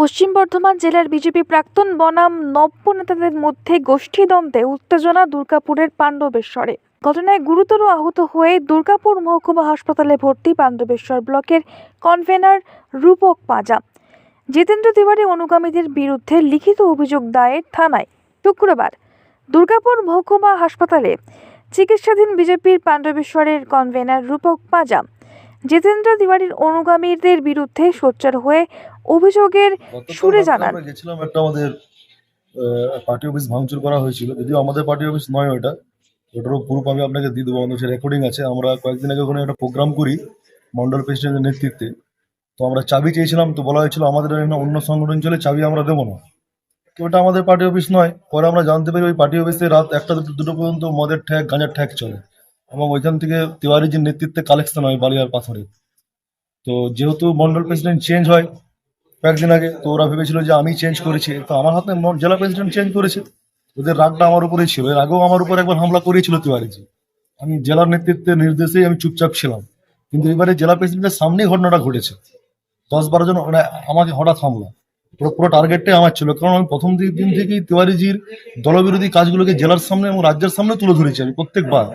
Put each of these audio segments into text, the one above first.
পশ্চিম বর্ধমান জেলার বিজেপি প্রাক্তন বনাম নব্য নেতাদের মধ্যে গোষ্ঠীদ্বন্দ্বে উত্তেজনা দুর্গাপুরের পাণ্ডবেশ্বরে। ঘটনায় গুরুতর আহত হয়ে দুর্গাপুর মহকুমা হাসপাতালে ভর্তি পাণ্ডবেশ্বর ব্লকের কনভেনার রূপক পাজা। জিতেন্দ্র তিওয়ারি অনুগামীদের বিরুদ্ধে লিখিত অভিযোগ দায়ের থানায়। শুক্রবার দুর্গাপুর মহকুমা হাসপাতালে চিকিৎসাধীন বিজেপির পাণ্ডবেশ্বরের কনভেনার রূপক পাজা জিতেন্দ্র তিওয়ারির অনুগামীদের বিরুদ্ধে সোচ্চার হয়ে অভিযোগের সুরে জানান। গেছিলাম একটা আমাদের পার্টি অফিস ভাঙচুর করা হয়েছিল। যদিও আমাদের পার্টি অফিস নয় ওটা ওটারও প্রুফ আমি আপনাকে দিয়ে দেবো আমাদের রেকর্ডিং আছে। আমরা কয়েকদিন আগে ওখানে একটা প্রোগ্রাম করি মন্ডল প্রেসিডেন্টের নেতৃত্বে। তো আমরা চাবি চেয়েছিলাম তো বলা হয়েছিল আমাদের এখানে অন্য সংগঠন চলে চাবি আমরা দেবো না। তো ওটা আমাদের পার্টি অফিস নয় পরে আমরা জানতে পারি ওই পার্টি অফিসে রাত একটা দুটো- দুটো পর্যন্ত মদের ঠ্যাক গাঁজার ঠ্যাক চলে। এবং ওইখান থেকে তিওয়ারিজির নেতৃত্বে কালেকশন হয় বালিয়ার পাথরে। তো যেহেতু মন্ডল প্রেসিডেন্ট চেঞ্জ হয় কয়েকদিন আগে, তো ওরা ভেবেছিল যে আমি চেঞ্জ করেছি। তো আমার হাতে জেলা প্রেসিডেন্ট চেঞ্জ করেছে। ওদের রাগটা আমার উপরেই ছিল। এর আগেও আমার উপর একবার হামলা করেছিল তিওয়ারিজি। আমি জেলার নেতৃত্বের নির্দেশেই আমি চুপচাপ ছিলাম। কিন্তু এবারে জেলা প্রেসিডেন্টের সামনেই ঘটনাটা ঘটেছে। দশ বারো জন আমাকে হঠাৎ হামলা। পুরো পুরো টার্গেটটাই আমার ছিল। কারণ আমি প্রথম দিন থেকেই তিওয়ারিজির দলবিরোধী কাজগুলোকে জেলার সামনে এবং রাজ্যের সামনে তুলে ধরেছি আমি প্রত্যেকবার।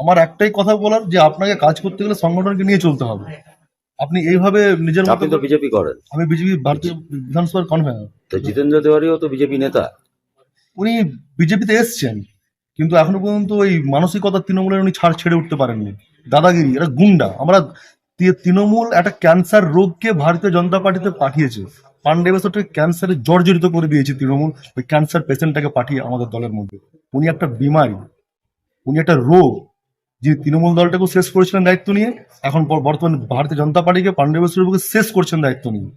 আমার একটাই কথা বলার যে আপনাকে কাজ করতে গেলে সংগঠনকে নিয়ে চলতে হবে। আপনি এইভাবে নিজের আপনি তো বিজেপি করেন। আমি বিজেপি ভারতীয় বিধানসভার কনভেনার তো জিতেন্দ্র তিওয়ারিও তো বিজেপি নেতা। উনি বিজেপিতে এসছেন কিন্তু এখনও পর্যন্ত ওই মানসিকতা তৃণমূলের উনি ছাড় ছেড়ে উঠতে পারেননি। দাদাগিরি এটা গুন্ডা। আমরা তৃণমূল একটা ক্যান্সার রোগকে ভারতীয় জনতা পার্টিতে পাঠিয়েছে। পান্ডে বছরটা ক্যান্সারে জর্জরিত করে দিয়েছে তৃণমূল। ওই ক্যান্সার পেশেন্টটাকে পাঠিয়ে আমাদের দলের মধ্যে। উনি একটা বিমারি। উনি একটা রোগ। যে তৃণমূল দলটাকেও শেষ করেছিলেন দায়িত্ব নিয়ে, এখন বর্তমানে ভারতীয় জনতা পার্টিকে পান্ডে বছরকে শেষ করছেন দায়িত্ব নিয়ে।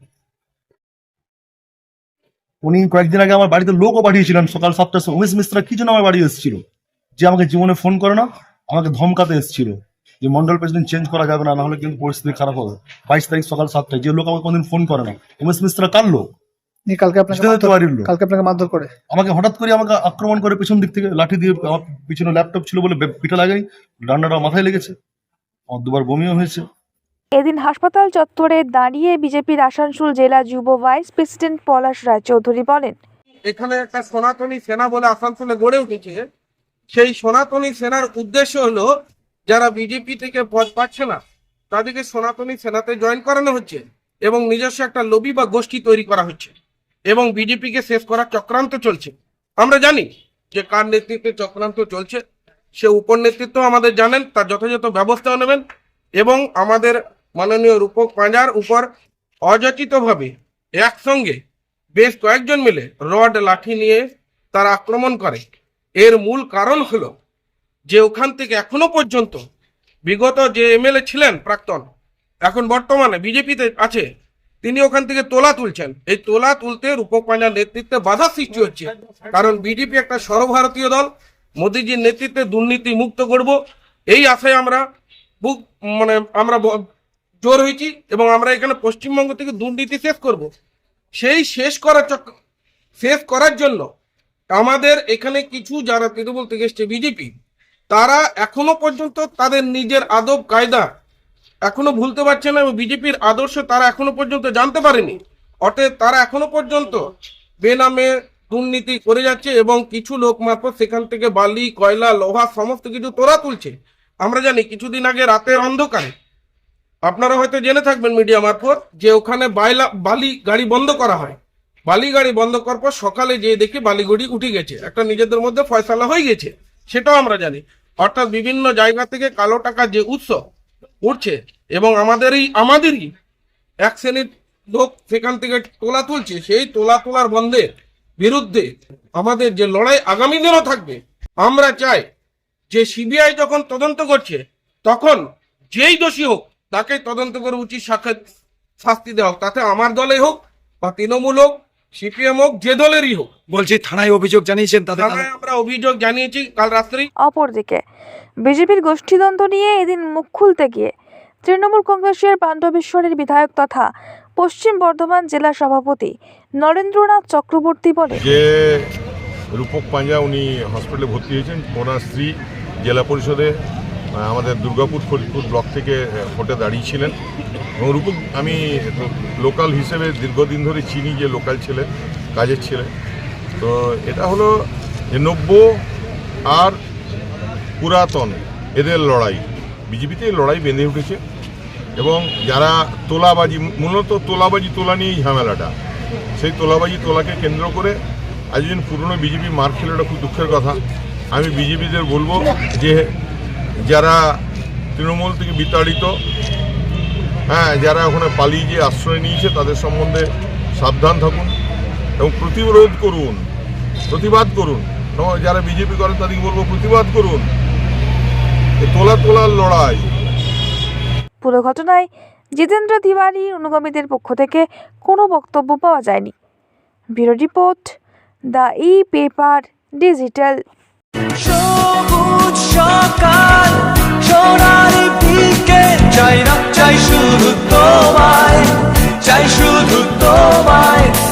উনি কয়েকদিন আগে আমার বাড়িতে লোকও পাঠিয়েছিলেন সকাল সাতটার সময়। উমেশ মিশ্রা কি জন্য আমার বাড়ি এসেছিল? যে আমাকে জীবনে ফোন করে না, আমাকে ধমকাতে এসেছিল যে মন্ডল প্রেসিডেন্ট চেঞ্জ করা যাবে না নাহলে কিন্তু পরিস্থিতি খারাপ হবে। বাইশ তারিখ সকাল সাতটায়। যে লোক আমাকে কোনদিন ফোন করে না। উমেশ মিশ্রা কার লোক? কালকে আপনাকে কালকে আপনাকে মারধর করে। আমাকে হঠাৎ করে আমাকে আক্রমণ করে পেছন দিক থেকে লাঠি দিয়ে আমার পিছনে ল্যাপটপ ছিল বলে পিঠে লাগাই ডান্ডাটা মাথায় লেগেছে। আমার দুবার বমিও হয়েছে। এদিন হাসপাতাল চত্বরে দাঁড়িয়ে বিজেপির আসানসোল জেলা যুব ভাইস প্রেসিডেন্ট পলাশ রায়চৌধুরী বলেন এখানে একটা সনাতনী সেনা বলে আসানসোলে গড়ে উঠেছে। সেই সনাতনী সেনার উদ্দেশ্য হলো যারা বিজেপি থেকে পদ পাচ্ছে না তাদেরকে সনাতনী সেনাতে জয়েন করানো হচ্ছে এবং নিজস্ব একটা লবি বা গোষ্ঠী তৈরি করা হচ্ছে। এবং বিজেপিকে শেষ করার চক্রান্ত চলছে। আমরা জানি যে কার নেতৃত্বে চক্রান্ত চলছে, সে উপর নেতৃত্ব আমাদের জানেন, তার যথাযথ ব্যবস্থাও নেবেন এবং আমাদের মাননীয় রূপক পাঁজার উপর অযাচিতভাবে একসঙ্গে বেশ কয়েকজন মিলে রড লাঠি নিয়ে তারা আক্রমণ করে। এর মূল কারণ হলো যে ওখান থেকে এখনও পর্যন্ত বিগত যে এমএলএ ছিলেন প্রাক্তন, এখন বর্তমানে বিজেপিতে আছে তিনি ওখান থেকে তোলা তুলছেন। এই তোলা তুলতে রূপক পাঞ্জার নেতৃত্বে বাধা সৃষ্টি হচ্ছে। কারণ বিজেপি একটা সর্বভারতীয় দল, মোদীজির নেতৃত্বে দুর্নীতি মুক্ত করব। এই আশায় আমরা বুক মানে আমরা জোর হয়েছি এবং আমরা এখানে পশ্চিমবঙ্গ থেকে দুর্নীতি শেষ করব। সেই শেষ করার শেষ করার জন্য আমাদের এখানে কিছু যারা তৃণমূল থেকে এসছে বিজেপি তারা এখনও পর্যন্ত তাদের নিজের আদব কায়দা এখনও ভুলতে পারছে না এবং বিজেপির আদর্শ তারা এখনও পর্যন্ত জানতে পারেনি। অতএব তারা এখনও পর্যন্ত বেনামে দুর্নীতি করে যাচ্ছে এবং কিছু লোক মারফত সেখান থেকে বালি, কয়লা, লোহা, সমস্ত কিছু তোরা তুলছে। আমরা জানি কিছুদিন আগে রাতের অন্ধকারে। আপনারা হয়তো জেনে থাকবেন মিডিয়া মারফত যে ওখানে বাইলা বালি গাড়ি বন্ধ করা হয়। বালি গাড়ি বন্ধ করার পর সকালে যেয়ে দেখি বালিগুড়ি উঠে গেছে। একটা নিজেদের মধ্যে ফয়সালা হয়ে গেছে, সেটাও আমরা জানি। অর্থাৎ বিভিন্ন জায়গা থেকে কালো টাকা যে উৎস উঠছে এবং আমাদেরই আমাদেরই এক শ্রেণির লোক সেখান থেকে তোলা তুলছে। সেই তোলা তোলার বন্ধের বিরুদ্ধে আমাদের যে লড়াই আগামী দিনও থাকবে, আমরা চাই যে সিবিআই যখন তদন্ত করছে, তখন যেই দোষী হোক, তাকে তদন্ত করে উচিত শাস্তি দেওয়া হোক। তাতে আমার দলে হোক বা তৃণমূল হোক সিপিএম হোক যে দলেরই হোক। বলছি থানায় অভিযোগ জানিয়েছেন তাদের থানায় আমরা অভিযোগ জানিয়েছি কাল অপরদিকে বিজেপির গোষ্ঠীদ্বন্দ্ব নিয়ে এদিন মুখ খুলতে গিয়ে তৃণমূল কংগ্রেসের পাণ্ডবেশ্বরের বিধায়ক তথা পশ্চিম বর্ধমান জেলা সভাপতি নরেন্দ্রনাথ চক্রবর্তী বলে যে রূপক পাঞ্জা উনি হসপিটালে ভর্তি হয়েছেন ওনার স্ত্রী জেলা পরিষদে। আমাদের দুর্গাপুর ফরিদপুর ব্লক থেকে ভোটে দাঁড়িয়েছিলেন। এবং রূপক, আমি লোকাল হিসেবে দীর্ঘদিন ধরে চিনি যে লোকাল ছেলে, কাজের ছেলে। তো এটা হলো যে নব্য আর পুরাতন এদের লড়াই। বিজেপিতে লড়াই বেঁধে উঠেছে। এবং যারা তোলাবাজি, মূলত তোলাবাজি তোলা নিয়েই ঝামেলাটা। সেই তোলাবাজি তোলাকে কেন্দ্র করে আজ পুরনো বিজেপি মার খেলে খুব দুঃখের কথা। আমি বিজেপিদের বলব যে যারা তৃণমূল থেকে বিতাড়িত হ্যাঁ যারা ওখানে পালিয়ে গিয়ে আশ্রয় নিয়েছে, তাদের সম্বন্ধে সাবধান থাকুন এবং প্রতিরোধ করুন, প্রতিবাদ করুন। যারা বিজেপি করেন তাদেরকে বলব, প্রতিবাদ করুন। তোলা তোলার লড়াই। পুরো ঘটনায় জিতেন্দ্র তিওয়ারি, অনুগামীদের পক্ষ থেকে কোনো বক্তব্য পাওয়া যায়নি। Bureau report, the e paper digital. সবুজ সকাল সোনালি দিকে চাই না চাই শুধু তোমায় চাই শুধু তোমায়।